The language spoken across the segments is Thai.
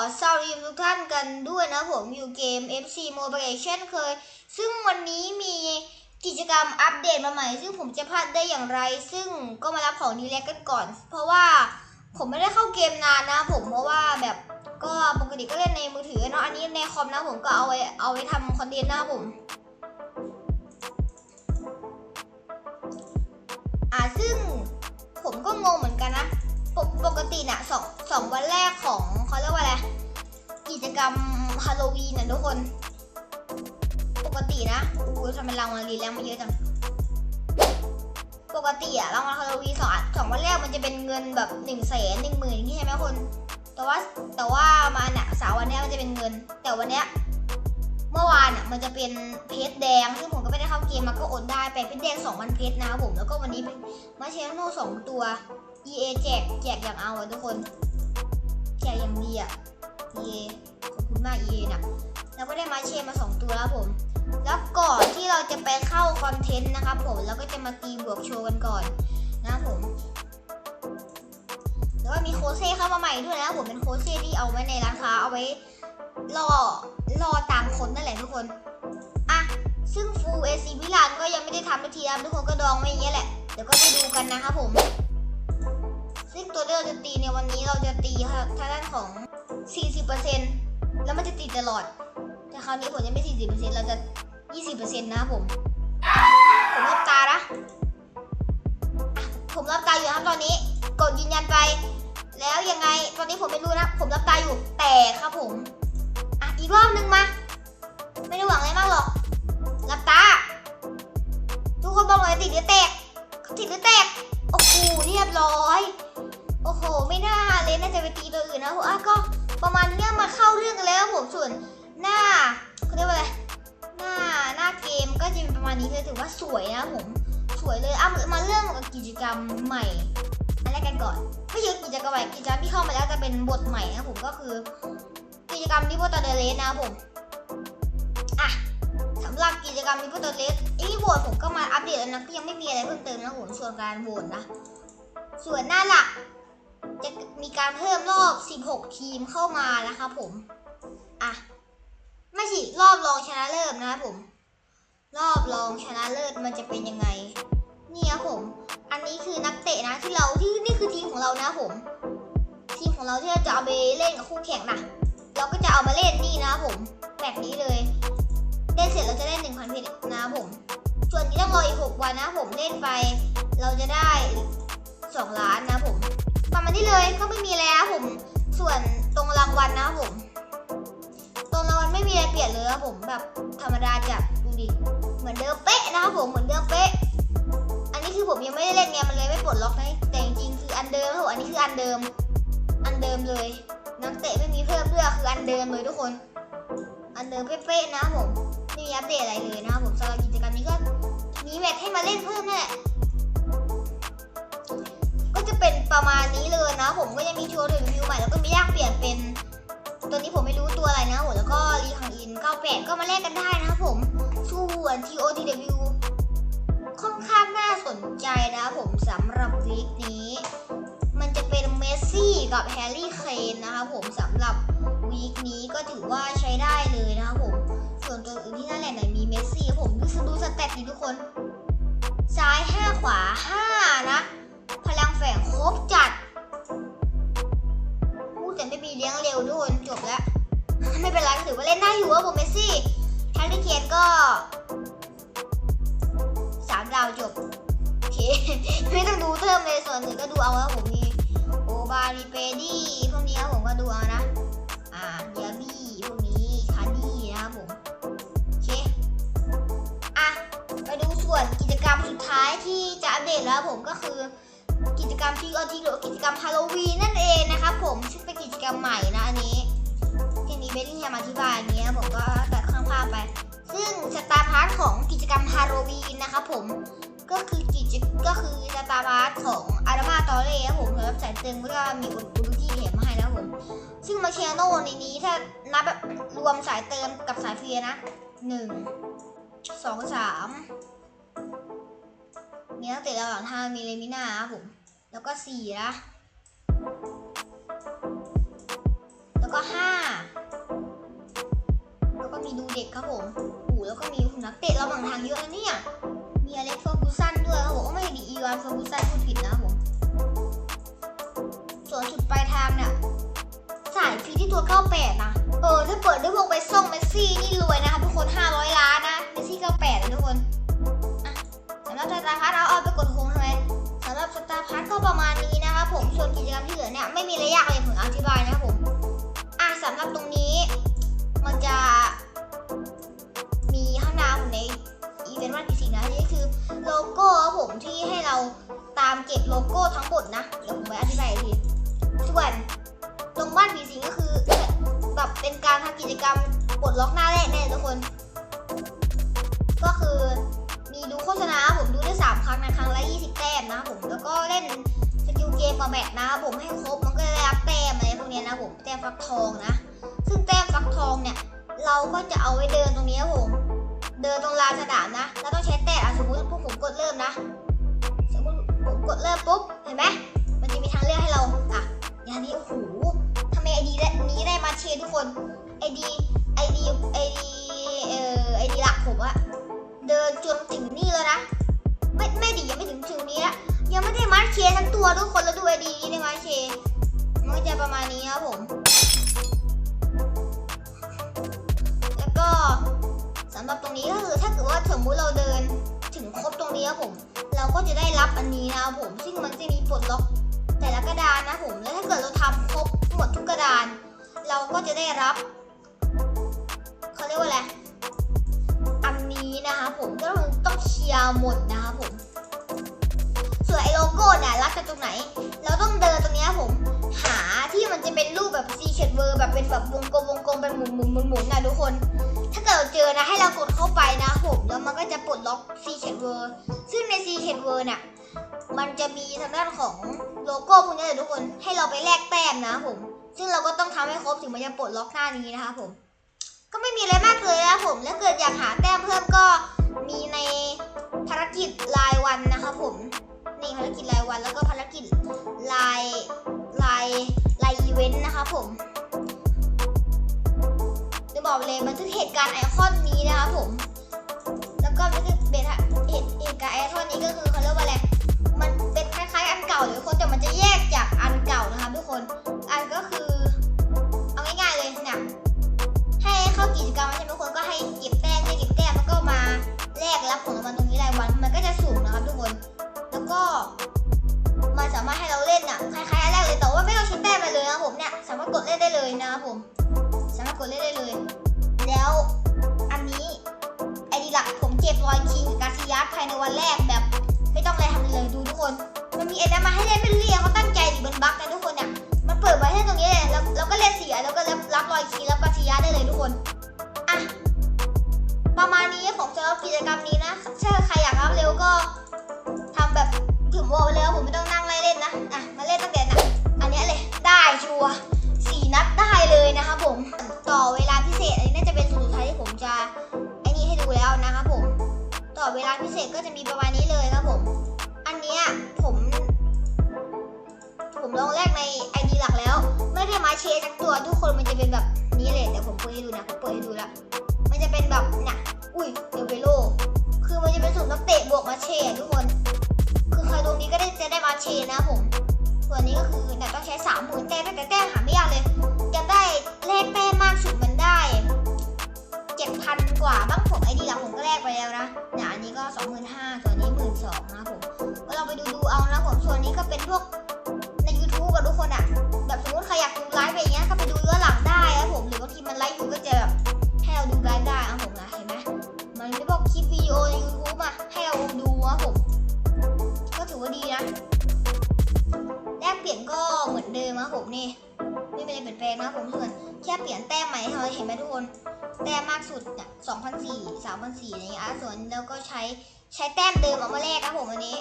สวัสดีทุกท่านกันด้วยนะผมอยู่เกม FC Mobile เช่นเคย ซึ่งวันนี้มีกิจกรรมอัปเดตมาใหม่ ซึ่งผมจะพลาดได้อย่างไร ซึ่งก็มารับของดีแลกกันก่อน เพราะว่าผมไม่ได้เข้าเกมนานนะผมเพราะว่าแบบก็ปกติก็เล่นในมือถือเนาะอันนี้ในคอมนะผมก็เอาไว้เอาไว้ทำคอนเทนต์นะผมอ่าซึ่งผมก็งงเหมือนกันนะปกปกติน่ะสองสองวันแรกของ เขาเรียกว่าอะไร กิจกรรมฮาโลวีนน่ะทุกคน ปกตินะอู้ทำไมรางวัลรีแรงมาเยอะจัง ปกติอะรางวัลฮาโลวีนสองสองวันแรกมันจะเป็นเงินแบบหนึ่งแสนหนึ่งหมื่นอย่างนี้ใช่ไหมคน แต่ว่าแต่ว่ามาเนี่ยสามวันเนี้ยมันจะเป็นเงิน แต่วันเนี้ยเมื่อวานอะมันจะเป็นเพชรแดง ซึ่งผมก็ไม่ได้เข้าเกมมาก็อดได้ไปเพชรแดงสองวันเพชรนะครับผม แล้วก็วันนี้มาเชนโน่สองตัว EA แจกแจกอย่างเอาอะทุกคน แจกอย่างดีอะ EA ขอบคุณมาก EA นะแล้วก็ได้มาเชนมาสองตัวแล้วผม แล้วก่อนที่เราจะไปเข้าคอนเทนต์นะครับผมเราก็จะมาตีบวกโชว์กันก่อนนะครับผมแล้วก็มีโคเซ่เข้ามาใหม่ด้วยนะครับผมเป็นโคเซ่ที่เอาไว้ในร้านค้าเอาไว้ล่อล่อตามคนนั่นแหละทุกคนอะซึ่งฟูเอซีพิลานก็ยังไม่ได้ทำทันทีนะทุกคนก็ดองไว้อย่างเงี้ยแหละเดี๋ยวก็ไปดูกันนะครับผม ซึ่งตัวที่เราจะตีในวันนี้เราจะตีทางด้านของ 40%แล้วมันจะตีตลอด แต่คราวนี้ผมจะไม่ 40%เราจะ 20%นะผม ผมรับตานะ ผมรับตาอยู่ครับตอนนี้ กดยืนยันไป แล้วยังไง ตอนนี้ผมไม่รู้นะ ผมรับตาอยู่ แต่ครับผม อะ อีกรอบนึงมา ไม่ได้หวังอะไรมากหรอก ใหม่ อันแรกกันก่อนไม่ใช่กิจกรรมใหม่กิจกรรมที่เข้ามาแล้วจะเป็นบทใหม่นะผมก็คือกิจกรรมที่พวกตอเดเลสนะผมอะสำหรับกิจกรรมที่พวกตอเดเลสไอ้โหวตผมก็มาอัปเดตแล้วนะก็ยังไม่มีอะไรเพิ่มเติมนะผมส่วนการโหวตนะ ส่วนหน้าหลักจะมีการเพิ่มรอบ 16 ทีมเข้ามานะครับผมอะไม่สิรอบรองชนะเลิศนะครับผม รอบรองชนะเลิศมันจะเป็นยังไง นี่ครับผม อันนี้คือนักเตะนะที่เราที่นี่คือทีมของเรานะผม ทีมของเราที่เราจะเอาไปเล่นกับคู่แข่งนะเราก็จะเอามาเล่นนี่นะผมแบบนี้เลยเล่นเสร็จเราจะได้1,000เพชรนะผม ส่วนนี้ต้องรออีก6วันนะผมเล่นไป เราจะได้2ล้านนะผมประมาณนี้เลยก็ไม่มีอะไรครับผม ส่วนตรงรางวัลนะผม ตรงรางวัลไม่มีอะไรเปลี่ยนเลยครับผมแบบธรรมดาจัดดูดิเหมือนเดิมเป๊ะนะครับผมเหมือนเดิมเป๊ะ นี้คือผมยังไม่ได้เล่นไงมันเลยไม่ปลดล็อกนะแต่จริงๆคืออันเดิมครับผมอันนี้คืออันเดิม อันเดิมเลยนักเตะไม่มีเพิ่มด้วยคืออันเดิมเลยทุกคน อันเดิมเป๊ะๆนะผมไม่มีอัปเดตอะไรเลยนะผมสำหรับกิจกรรมนี้ก็มีแมทให้มาเล่นเพิ่มนั่นแหละก็จะเป็นประมาณนี้เลยนะ ผมก็ยังมีโชว์รีวิวใหม่แล้วก็มีแยกเปลี่ยนเป็น ตัวนี้ผมไม่รู้ตัวอะไรนะผมแล้วก็รีคังอิน 98 ก็มาแลกกันได้นะผมส่วน TOTW ค่อนข้างน่า สนใจนะผมสำหรับวีคนี้ มันจะเป็นเมสซี่กับแฮร์รี่เคนนะครับผมสำหรับวีคนี้ก็ถือว่าใช้ได้เลยนะครับผม ส่วนตัวอื่นที่น่าแหล่ไหนมีเมสซี่ผมดูสดูสเต็ปดิทุกคน ซ้าย 5 ขวา 5 นะ พลังแฝงครบจัดพูดแต่ไม่มีเลี้ยงเร็วทุกคนจบแล้ว ไม่เป็นไรถือว่าเล่นได้อยู่ว่าผมเมสซี่แฮร์รี่เคนก็สามดาวจบ ไม่ต้องดูเพิ่มเลยส่วนอื่นก็ดูเอาว่าผมมีโอบาลีเปดี้พวกนี้ครับผมก็ดูเอานะอ่าเดียบี้พวกนี้คาร์ดี้นะครับผมโอเคอะไปดูส่วนกิจกรรมสุดท้ายที่จะอัปเดตแล้วผมก็คือกิจกรรมที่อทีหรือกิจกรรมฮาโลวีนนั่นเองนะครับผมซึ่งเป็นกิจกรรมใหม่นะอันนี้ที่นี้เบลลิงแฮมอธิบายอย่างเงี้ยผมก็ตัดข้างภาพไป ซึ่งสตาร์พาร์ทของกิจกรรมฮาโลวีนนะครับผม ก็คือกิจก็คือสตาร์พาร์ทของอารามาตอเล่ครับผมสำหรับสายเติมก็จะมีอุปกรณ์ที่แถมมาให้นะครับผม ซึ่งมาเชียโน่ในนี้ถ้านับแบบรวมสายเติมกับสายฟรีนะหนึ่งสองสามมีนักเตะระหว่างทางมีเลมิน่าครับผม แล้วก็สี่นะแล้วก็ห้าแล้วก็มีดูเด็กครับผมโอ้แล้วก็มีนักเตะระหว่างทางเยอะนะเนี่ย มีอเล็กเฟอร์กูสันด้วยครับผมก็ไม่ดีอีวานเฟอร์กูสันพูดผิดนะครับผมส่วนจุดปลายทางเนี่ยสายฟรีที่ตัว 98 นะ เออ ถ้าเปิดด้วยพวกไปส่งเมสซี่นี่รวยนะครับทุกคน 500 ล้านนะเมสซี่ 98 นะทุกคนอะสำหรับสตาร์พัทเอาเอาไปกดโฮมทำไมสำหรับสตาร์พัทก็ประมาณนี้นะครับผมส่วนกิจกรรมที่เหลือเนี่ยไม่มีอะไรยากเลยผมอธิบายนะครับผม มมาแมทนะครับผมให้ครบมันก็จะได้รับแต้มอะไรพวกนี้นะผมแต้มฟักทองนะ ซึ่งแต้มฟักทองเนี่ย เราก็จะเอาไว้เดินตรงนี้ครับผมเดินตรงลานสนามนะแล้วต้องใช้แต้มอะสมมติพวกผมกดเริ่มนะสมมติผมกดเริ่มปุ๊บเห็นไหมมันจะมีทางเลือกให้เราอะอย่างนี้โอ้โหทำไมไอดีนี้ได้มาเชยร์ทุกคนไอดีไอดีไอดีเอ่อไอดีหลักผมอะเดินจนถึงนี่แล้วนะไม่ไม่ดียังไม่ถึงถึงนี้ละ ยังไม่ได้มาเชยร์ทั้งตัวทุกคนแล้วดูไอดีนี้ได้มาเชยมันก็จะประมาณนี้ครับผม แล้วก็สำหรับตรงนี้ก็คือถ้าเกิดว่าสมมุติเราเดินถึงครบตรงนี้ครับผม เราก็จะได้รับอันนี้นะครับผม ซึ่งมันจะมีปลดล็อกแต่ละกระดานนะผม แล้วถ้าเกิดเราทำครบหมดทุกกระดาน เราก็จะได้รับเขาเรียกว่าอะไร อันนี้นะคะผมก็ต้องเคลียร์หมดนะคะผม ส่วนไอ้โลโก้เนี่ยรับจากตรงไหน เราต้องเดินตรงนี้ผม หาที่มันจะเป็นรูปแบบซีเชดเวอร์แบบเป็นแบบวงกลมวงกลมเป็นหมุนหมุนหมุนหมุนนะทุกคน ถ้าเกิดเราเจอนะให้เรากดเข้าไปนะผมแล้วมันก็จะปลดล็อกซีเชดเวอร์ซึ่งในซีเชดเวอร์เนี่ยมันจะมีทางด้านของโลโก้พวกนี้เลยทุกคนให้เราไปแลกแต้มนะผม ซึ่งเราก็ต้องทำให้ครบถึงมันจะปลดล็อกหน้านี้นะคะผม ก็ไม่มีอะไรมากเลยนะผมแล้วเกิดอยากหาแต้มเพิ่มก็มีในภารกิจรายวัน เหตุการณ์ไอคอนนี้นะคะผม แล้วก็นทึกเบทเหตุเหตุการณ์ไอคอนนี้ก็คือ แรกแบบ ไม่ต้องอะไรทำเลยดูทุกคน มันมีไอ้นั้นมาให้เล่นไม่เรียกเขาตั้งใจดิมันบั๊กนะทุกคนเนี่ยมันเปิดไว้ให้ตรงนี้เลยแล้วเราก็เล่นเสียแล้วก็รับรับรอยคีรับกาซิยัสได้เลยทุกคนอะประมาณนี้ผมจะรับกิจกรรมนี้นะถ้าใครอยากรับเร็วก็ทำแบบถึงบอกไปเลยว่าผมไม่ต้องนั่งไล่เล่นนะอะมาเล่นตั้งแต่นะอันนี้เลยได้ชัวร์ ต่อเวลาพิเศษก็จะมีประมาณนี้เลยครับผม อันเนี้ยผม ผมลองแรกในไอดีหลักแล้ว ไม่ได้มาเชยสักตัวทุกคนมันจะเป็นแบบนี้เลยเดี๋ยวผมเปิดให้ดูนะผมเปิดให้ดูแล้วมันจะเป็นแบบเนี่ยอุ้ยเดลเวโลคือมันจะเป็นสูตรนักเตะบวกมาเชยทุกคน คือใครตรงนี้ก็ได้จะได้มาเชยนะผมส่วนนี้ก็คือเนี่ยต้องใช้สามหมื่นแต้มแต่แต้มหาไม่ยากเลยจะได้เลขแต้มมากสุดมัน เป็นพวกใน YouTube กับทุกคนอะแบบสมมติใครอยากดูไลฟ์อะไรเงี้ย ก็ไปดูย้อนหลังได้นะผม หรือบางทีมันไลฟ์อยู่ก็จะแบบให้เราดูไลฟ์ได้นะผมนะ เห็นไหมมันมีพวกคลิปวิดีโอใน YouTube อะให้เราดูนะผม ก็ถือว่าดีนะ แลกเปลี่ยนก็เหมือนเดิมนะผมนี่ ไม่มีอะไรเปลี่ยนแปลงนะผมส่วนแค่เปลี่ยนแต้มใหม่ให้เราเห็นไหมทุกคน แต้มมากสุดเนี่ย2,004 3,004อะไรเงี้ย ส่วนแล้วก็ใช้ใช้แต้มเดิมเอามาแลกครับผมอันนี้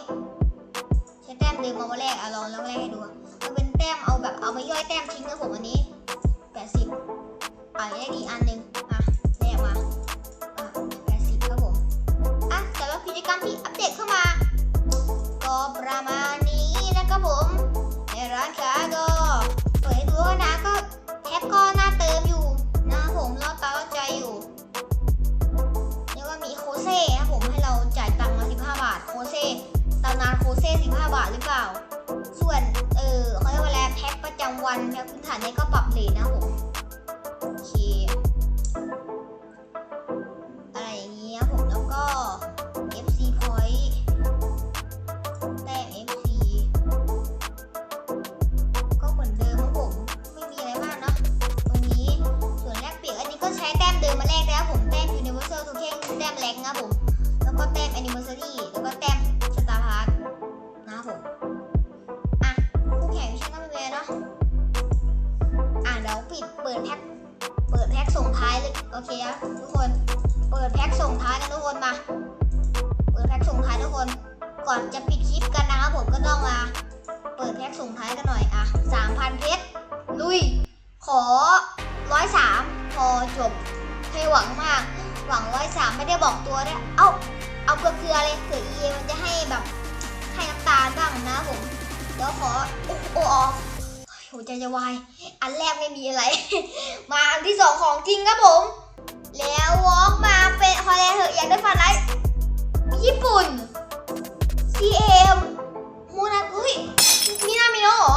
มเดิมมาวันแรกอะลองลองแรกให้ดูมันเป็นแต้มเอาแบบเอามาย่อยแต้มทิ้งนะผมอันนี้แปดสิบอะได้อีกอันหนึ่งอะแรกมาอะแปดสิบครับผมอะสำหรับกิจกรรมที่อัปเดตเข้ามา ก็ประมาณนี้นะครับผมในร้านค้าก็ โอเคอะทุกคน เปิดแพ็คส่งท้ายกันทุกคนมา เปิดแพ็คส่งท้ายทุกคน ก่อนจะปิดคลิปกันนะครับผมก็ต้องมาเปิดแพ็คส่งท้ายกันหน่อยอะสามพันเพชร ลุย ขอร้อยสามพอจบให้หวังมาก หวังร้อยสามไม่ได้บอกตัวด้วยเอ้า เอาเกลือเลยเผื่อเอมันจะให้แบบให้น้ำตาลบ้างนะผม เดี๋ยวขอโอ้โอ้อ๋อ หัวใจจะวาย อันแรกไม่มีอะไร มาอันที่สองของจริงครับผม แล้ววอล์กมาเป็นฮอลแลนเหอะอยากได้ฟันไลท์ญี่ปุ่น CM มูนาเฮ้ยมินามิโนเหรอ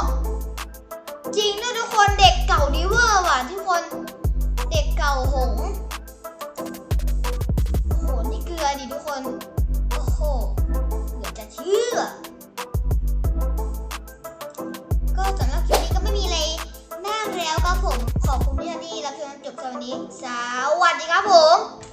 จบตอนนี้ สวัสดีครับผม